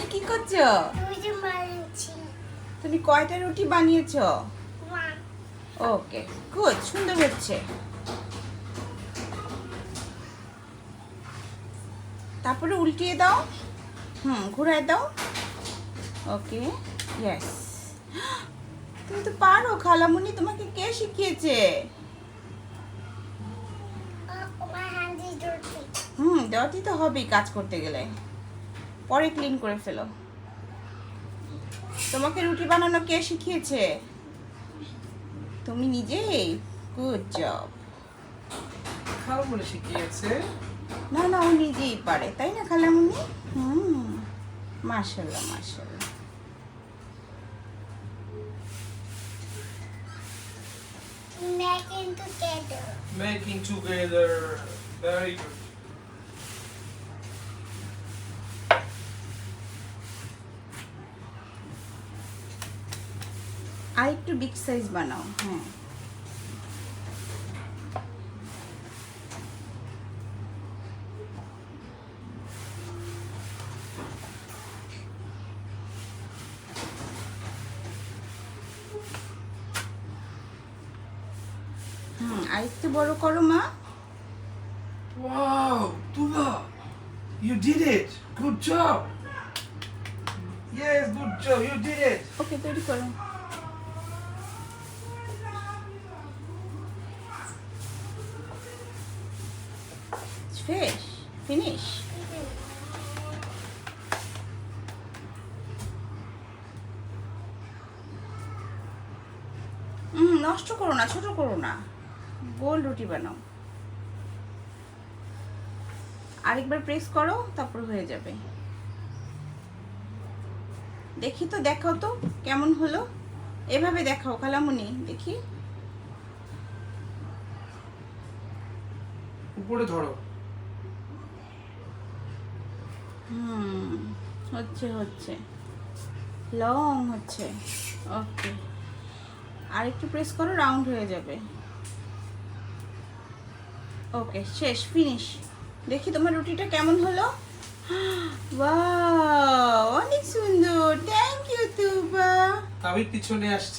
খালামুনি কি করছ? তুমি কয়টা রুটি বানিয়েছো? ওকে গুড সুন্দর হচ্ছে। তারপরে উল্টিয়ে দাও। হুম ঘুরায় দাও। ওকে ইয়েস তুমি তো পারো খালামুনি তোমাকে কে শিখিয়েছে? হুম দেওয়াটি তো হবেই কাজ করতে গেলে। পরে ক্লিন করে ফেলো। তোমাকে রুটি বানানো কে শিখিয়েছে? তুমি নিজেই। গুড জব খাও বলে শিখিয়েছে। না না ও নিজেই পারে তাই না খালামুনি? হুম মাশাল্লাহ মাশাল্লাহ making together. Making together very good. আরেকটু বিগ সাইজ বানাও হ্যাঁ। আইতে বড় করো মা। Wow you did it good job yes good job করো। ফিনিশ ফিনিশ হুম নষ্ট করো না, ছোট করো না। গোল রুটি বানাও। আরেকবার প্রেস করো, তারপর হয়ে যাবে। দেখি তো, দেখাও তো, কেমন হলো? এভাবে দেখাও, খালামুনি, দেখি। উপরে ধরো। হুম, হচ্ছে হচ্ছে। লং হচ্ছে। ওকে। আর একটু প্রেস করো রাউন্ড হয়ে যাবে। ওকে, শেষ ফিনিশ দেখি তোমার রুটিটা কেমন হলো? অনেক সুন্দর। থ্যাংক ইউ তুবা পিছনে আসছি।